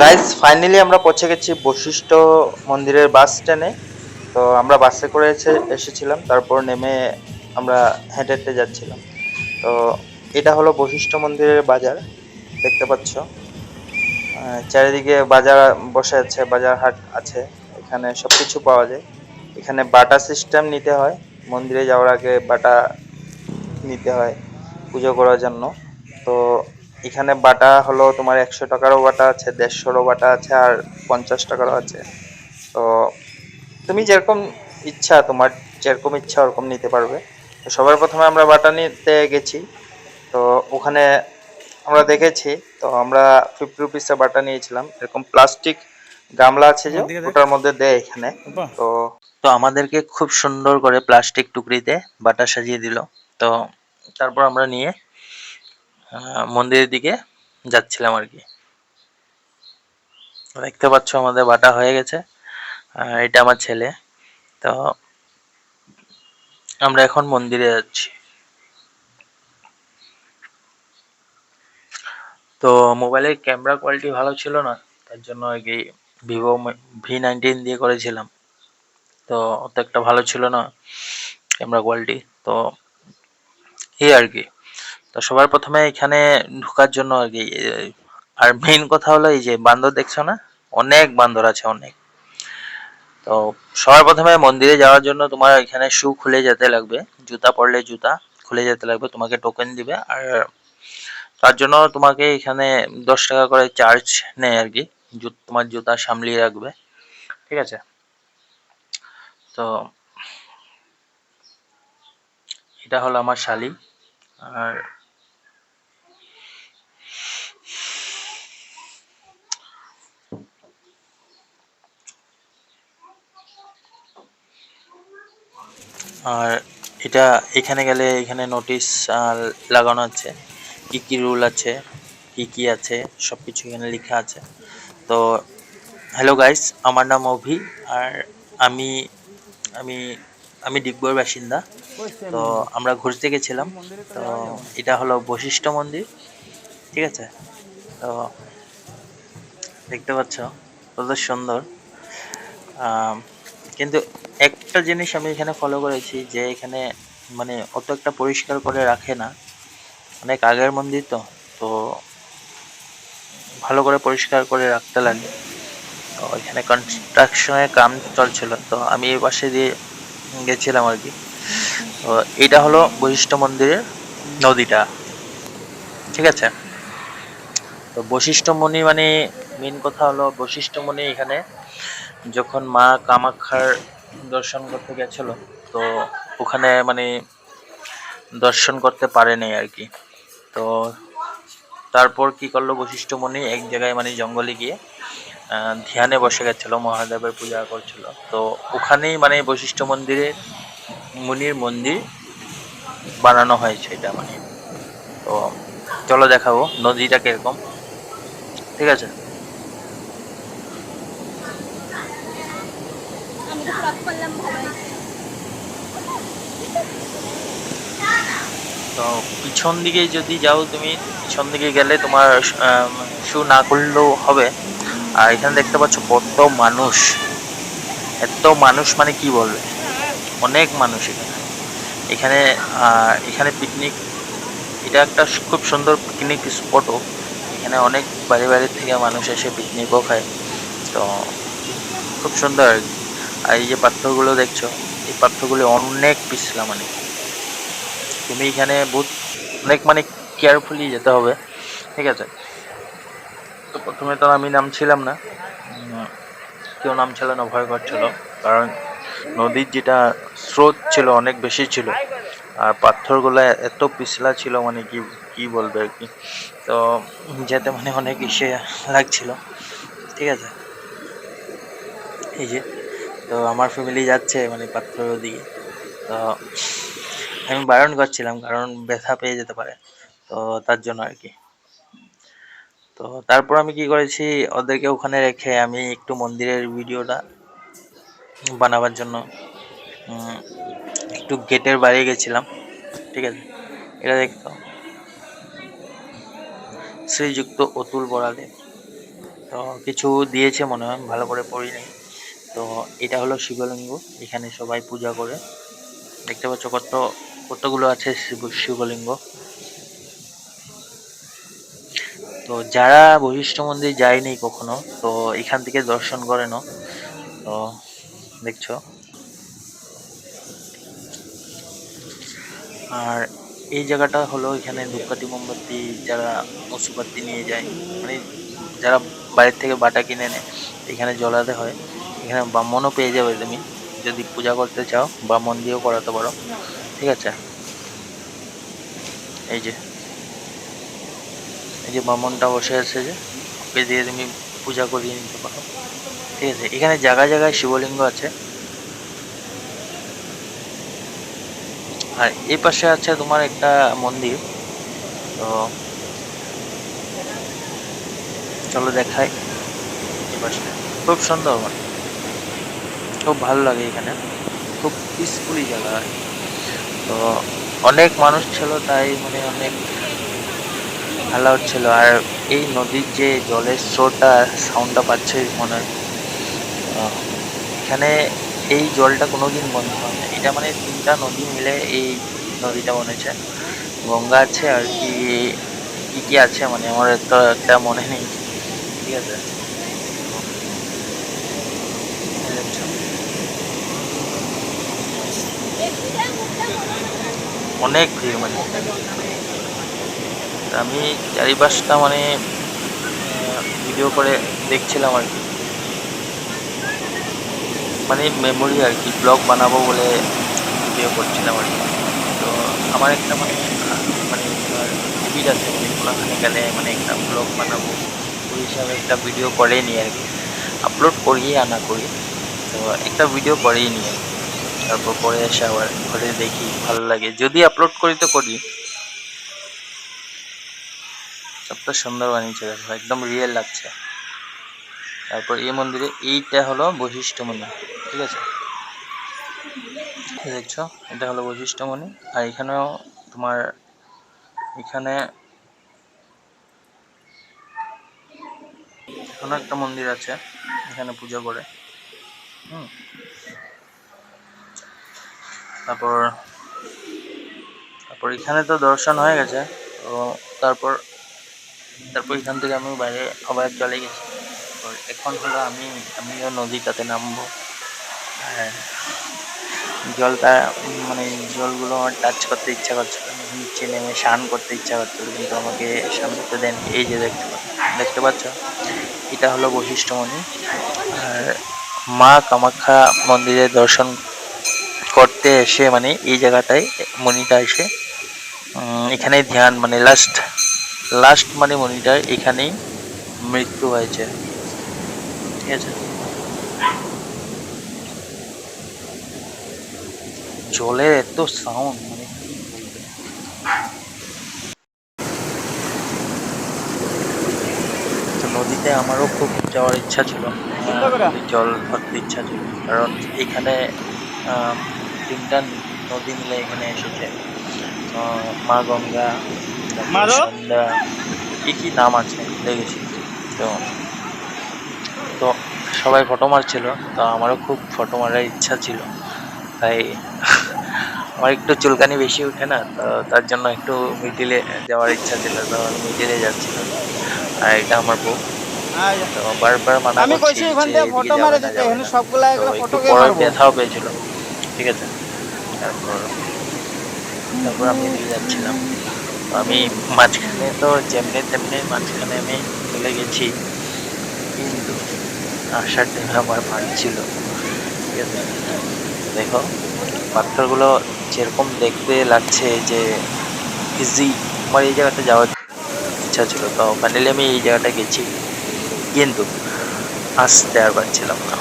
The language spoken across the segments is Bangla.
গাইজ ফাইনালি আমরা পৌঁছে গেছি বশিষ্ঠ মন্দিরের বাস স্ট্যান্ডে তো আমরা বাসে করে এসে- এসেছিলাম, তারপর নেমে আমরা হেঁটে হেঁটে যাচ্ছিলাম। তো এটা হলো বশিষ্ঠ মন্দিরের বাজার, দেখতে পাচ্ছ। চারিদিকে বাজার বসে আছে, বাজার হাট আছে, এখানে সব কিছু পাওয়া যায়। এখানে বাটা সিস্টেম নিতে হয়, মন্দিরে যাওয়ার আগে বাটা নিতে হয়, পুজো করার জন্য। তো এখানে বাটা হলো তোমার একশো টাকারও বাটা আছে দেড়শোরও বাটা আছে আর পঞ্চাশ টাকারও আছে। তো তুমি যেরকম ইচ্ছা তোমার যেরকম ইচ্ছা ওরকম নিতে পারবে। তো সবার প্রথমে আমরা বাটা নিতে গেছি। তো ওখানে আমরা দেখেছি তো আমরা ফিফটি রুপিসে বাটা নিয়েছিলাম। এরকম প্লাস্টিক গামলা আছে যে ওটার মধ্যে দেয় এখানে। তো তো আমাদেরকে খুব সুন্দর করে প্লাস্টিক টুকরিতে বাটা সাজিয়ে দিল। তো তারপর আমরা নিয়ে মন্দিরের দিকে যাচ্ছিলাম আর কি। দেখতে পাচ্ছ আমাদের বাটা হয়ে গেছে। এটা আমার ছেলে। তো আমরা এখন মন্দিরে যাচ্ছি। তো মোবাইলের ক্যামেরা কোয়ালিটি ভালো ছিল না, তার জন্য কি ভিভো ভি নাইনটিন দিয়ে করেছিলাম। তো অত একটা ভালো ছিল না ক্যামেরা কোয়ালিটি। তো এই আর কি। তো সবার প্রথমে এখানে ঢোকার জন্য আর কি আর মেইন কথা হলো এই যে বান্দর দেখছ না? অনেক বান্দর আছে, অনেক। তো সবার প্রথমে মন্দিরে যাওয়ার জন্য তোমার এখানে শু খুলে যেতে লাগবে, জুতা পরলে জুতা খুলে যেতে লাগবে, তোমাকে টোকেন দিবে। আর তার জন্য তোমাকে এখানে দশ টাকা করে চার্জ নেয় আর কি তোমার জুতা সামলিয়ে রাখবে। ঠিক আছে? তো এটা হলো আমার শালি। আর আর এটা এখানে গেলে এখানে নোটিশ লাগানো আছে। কি কি রুল আছে, কি কি আছে সব কিছু এখানে লেখা আছে। তো হ্যালো গাইস আমার নাম অভি আর আমি আমি আমি ডিগবইয়ের বাসিন্দা। তো আমরা ঘুরতে গেছিলাম। তো এটা হলো বশিষ্ঠ মন্দির, ঠিক আছে? তো দেখতে পাচ্ছ, কত সুন্দর। কিন্তু একটা জিনিস আমি এখানে ফলো করেছি যে এখানে মানে অত একটা পরিষ্কার করে রাখে না। অনেক আগের মন্দির তো তো ভালো করে পরিষ্কার করে রাখতে লাগে। তো এখানে কনস্ট্রাকশনের কাম চলছিল, তো আমি এই পাশে দিয়ে গেছিলাম আর কি। তো এটা হলো বশিষ্ঠ মন্দিরের নদীটা, ঠিক আছে? তো বশিষ্ঠ মুনি মানে কথা হলো বশিষ্ঠ মুনি এখানে যখন মা কামাখ্যার দর্শন করতে গেছিল, তো ওখানে মানে দর্শন করতে পারেনি আর কি। তো তারপর কি করল বশিষ্ঠ মুনি এক জায়গায় মানে জঙ্গলে গিয়ে ধ্যানে বসে গেছিল, মহাদেবের পূজা করছিল। তো ওখানেই মানে বশিষ্ঠ মন্দিরে মুনির মন্দির বানানো হয়েছে এটা মানে। তো চলো দেখাবো, নদীটা কীরকম। ঠিক আছে আমি তো ফ্রক করলাম ভালো হয়েছে তো পিছন দিকে যদি যাও তুমি, পিছন দিকে গেলে তোমার শু না করলেও হবে। আর এখানে দেখতে পাচ্ছ কত মানুষ। এত মানুষ মানে কি বলবে? অনেক মানুষ এখানে। এখানে এখানে পিকনিক এটা একটা খুব সুন্দর পিকনিক স্পটও এখানে অনেক বাড়ি বাড়ি থেকে মানুষ এসে পিকনিকও খায়। তো খুব সুন্দর। আর এই যে পাথরগুলো দেখছ, এই পাথরগুলো অনেক পিছলা মানে। তুমি এখানে বহুত অনেক মানে কেয়ারফুলি যেতে হবে ঠিক আছে? তো প্রথমে তো আমি নামছিলাম না। কেউ নামছিল না ভয় করছিল। কারণ নদীর যেটা স্রোত ছিল অনেক বেশি ছিল। আর পাথরগুলো এত পিছলা ছিল মানে কি কি বলবে আর কি? তো যেতে মানে অনেক ইসে লাগছিল ঠিক আছে? এই যে তো আমার ফ্যামিলি যাচ্ছে মানে পাথরের দিকে তো আমি বারণ করছিলাম, কারণ ব্যথা পেয়ে যেতে পারে। তো তার জন্য আর কি। তো তারপর আমি কি করেছি, ওদেরকে ওখানে রেখে আমি একটু মন্দিরের ভিডিওটা বানাবার জন্য একটু গেটের বাইরে গেছিলাম, ঠিক আছে? এটা দেখতো শ্রীযুক্ত অতুল বড়ালে তো কিছু দিয়েছে মনে হয়, ভালো করে পড়িনি। তো এটা হলো শিবলিঙ্গ, এখানে সবাই পূজা করে। দেখতে পাচ্ছ কত কতগুলো আছে শিব, শিবলিঙ্গ? তো যারা বৈশিষ্ট্য মন্দির যায়নি কখনো, তো এখান থেকে দর্শন করে নাও। তো দেখছ। আর এই জায়গাটা হলো এখানে ধূপকাঠি, মোমবাতি, যারা ওষুধপাতি নিয়ে যায় মানে যারা বাইরের থেকে বাটা কিনে নেয় এখানে জ্বলাতে হয়, এখানে ব্রাহ্মণও পেয়ে যাবে তুমি। যদি পূজা করতে চাও, ব্রাহ্মণ দিয়েও করাতে পারো। ঠিক আছে। এই যে। এই যে ব্রাহ্মণটা বসে আছে যে, ওকে দিয়ে তুমি পূজা করিয়ে নিতে পারো। ঠিক আছে, এখানে জায়গায় জায়গায় শিবলিঙ্গ আছে। আর এই পাশে আছে তোমার একটা মন্দির। তো চলো দেখাই। এই পাশে। খুব সুন্দর। খুব ভালো লাগে এখানে। খুব পিসফুলি জায়গা আর কি। তো অনেক মানুষ ছিল, তাই মানে অনেক ভালো হচ্ছিল আর এই নদীর যে জলের স্রোতটা সাউন্ডটা পাচ্ছে মনে হয়। এখানে এই জলটা কোনোদিন বন্ধ হয় না। এটা মানে তিনটা নদী মিলে এই নদীটা বনেছে। গঙ্গা আছে আর কি কি কি আছে মানে আমার তো একটা মনে নেই। ঠিক আছে এই দেখছ, অনেক ভিড় মানে। আমি চারিপাশটা মানে ভিডিও করে দেখছিলাম আর কি। মানে মেমোরি আর কি ব্লগ বানাবো বলে ভিডিও করছিলাম আর কি। তো আমার একটা মানে মানে হ্যাবিট আছে মানে গেলে মানে একটা ব্লগ বানাবো, ওই হিসাবে একটা ভিডিও করেই নি আর কি। আপলোড করিয়ে আনা করি, তো একটা ভিডিও করেই নি আর কি। তারপর পরে এসে আবার ঘরে দেখি, ভালো লাগে। যদি আপলোড করি তো করি। সবটা সুন্দর বানিয়েছে দেখো, একদম রিয়েল লাগছে। তারপর এই মন্দিরে, এইটা হলো বৈশিষ্ট্য মন্দির ঠিক আছে? দেখছ? এটা হলো বৈশিষ্ট্য মন্দির আর এখানেও তোমার, এখানে এখানেও একটা মন্দির আছে, এখানে পূজা করে। হুম। তারপর তারপর এখানে তো দর্শন হয়ে গেছে, তো তারপর তারপর এখান থেকে আমি বাইরে আবার চলে গেছি। এখন হলো আমি, আমিও নদীটাতে নামবো। আর জলটা মানে জলগুলো আমার টাচ করতে ইচ্ছা করছিল নিচে নেমে স্নান করতে ইচ্ছা করছিল, কিন্তু আমাকে স্নান করতে দেন এই যে দেখতে দেখতে পাচ্ছ? এটা হলো বৈশিষ্ট্যমণি আর মা কামাখ্যা মন্দিরে দর্শন করতে এসে মানে এই জায়গাটায় মণিটা এসে উম, এখানেই ধ্যান মানে লাস্ট লাস্ট মানে মণিটার এখানেই মৃত্যু হয়েছে। ঠিক আছে? জলের এত সাউন্ড মানে নদীতে আমারও খুব যাওয়ার ইচ্ছা ছিল। জল ধরতে ইচ্ছা ছিল। কারণ এখানে তিনটা নদী মিলে এখানে এসেছে। মা গঙ্গা কি কি নাম আছে দেখেছি। তো তো সবাই ফটো মারছিল তো আমারও খুব ফটো মারার ইচ্ছা ছিল। তাই আমার একটু চুলকানি বেশি ওঠে না তো তার জন্য একটু মিডিলে যাওয়ার ইচ্ছা ছিল তো মিডিলে যাচ্ছিলাম আর এটা আমার বউ। তো বারবার মানা করছি একটু পরে ব্যথাও পেয়েছিল। ঠিক আছে? তারপর তারপর আমি এদিকে যাচ্ছিলাম। আমি মাঝখানে তো যেমনি তেমনি মাঝখানে আমি চলে গেছি। কিন্তু আসার টাইমে আমার ছিল। ঠিক আছে? দেখো, পাথরগুলো যেরকম দেখতে লাগছে যে ইজি আমার এই জায়গাতে যাওয়ার ইচ্ছা ছিল, তো ফাইনালি আমি এই জায়গাটা গেছি। কিন্তু আসতে আর পারছিলাম না।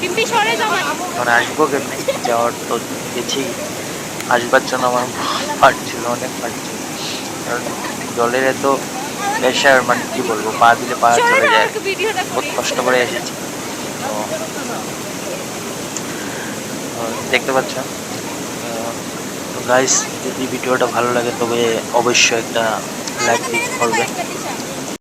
পিম্পি সরে যাও এখন আসব কেমনি? যাওয়ার তো গেছি। আসবার জন্য আমার ফাটছিল অনেক ফাটছিল কারণ জলের এত প্রেশার মানে কি বলব পা দিলে পা চলে যায়। বহুত কষ্ট করে এসেছি। তো দেখতে পাচ্ছ? তো গাইস যদি ভিডিওটা ভালো লাগে তবে অবশ্যই একটা লাইক দিতে পারবে